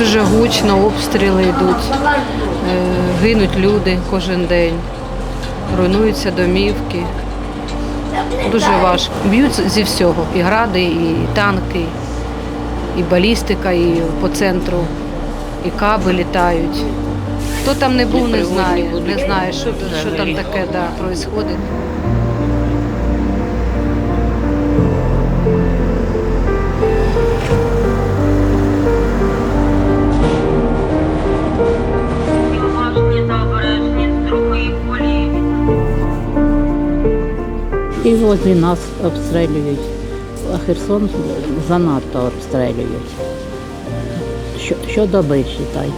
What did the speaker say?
Дуже гучно, обстріли йдуть, е, гинуть люди кожен день, руйнуються домівки. Дуже важко. Б'ють зі всього. І гради, і танки, і балістика, і по центру, і каби літають. Хто там не був, не знає. Не знає, що, що там таке да, відбувається. І возле нас обстрілюють. А Херсон занадто обстрілюють. Що, що доби, считай.